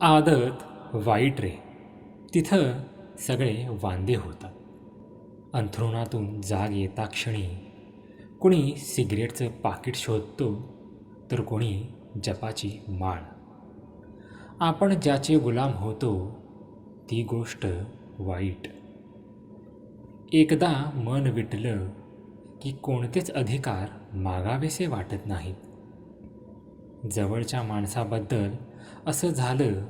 आदत वाईट रे. तिथं सगळे वांदे होतात. अंथरुणातून जाग येता क्षणी कुणी सिगरेटचं पाकिट शोधतो तर कोणी जपाची माळ. आपण ज्याचे गुलाम होतो ती गोष्ट वाईट. एकदा मन विटलं की कोणतेच अधिकार मागावेसे वाटत नाहीत. जवळच्या माणसाबद्दल असं झालं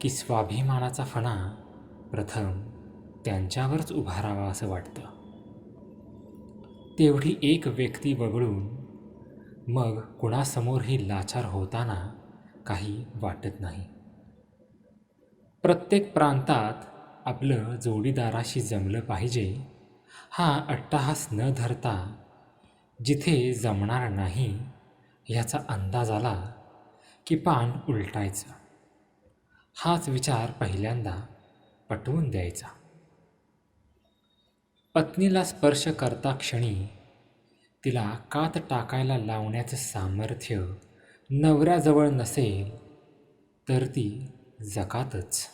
की स्वाभिमानाचा फणा प्रथम त्यांच्यावरच उभारावा असं वाटतं. तेवढी एक व्यक्ती वगळून मग कुणासमोरही लाचार होताना काही वाटत नाही. प्रत्येक प्रांतात आपलं जोडीदाराशी जमलं पाहिजे हा अट्टाहास न धरता जिथे जमणार नाही ह्याचा अंदाज आला की पान उलटायचं. हाच विचार पहिल्यांदा पटवून द्यायचा. पत्नीला स्पर्श करता क्षणी तिला कात टाकायला लावण्याचं सामर्थ्य नवऱ्याजवळ नसेल तर ती जकातच.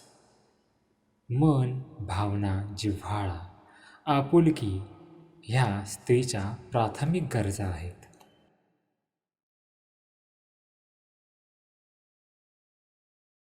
मन भावना जिव्हाळा आपुलकी ह्या स्त्रीच्या प्राथमिक गरजा आहेत.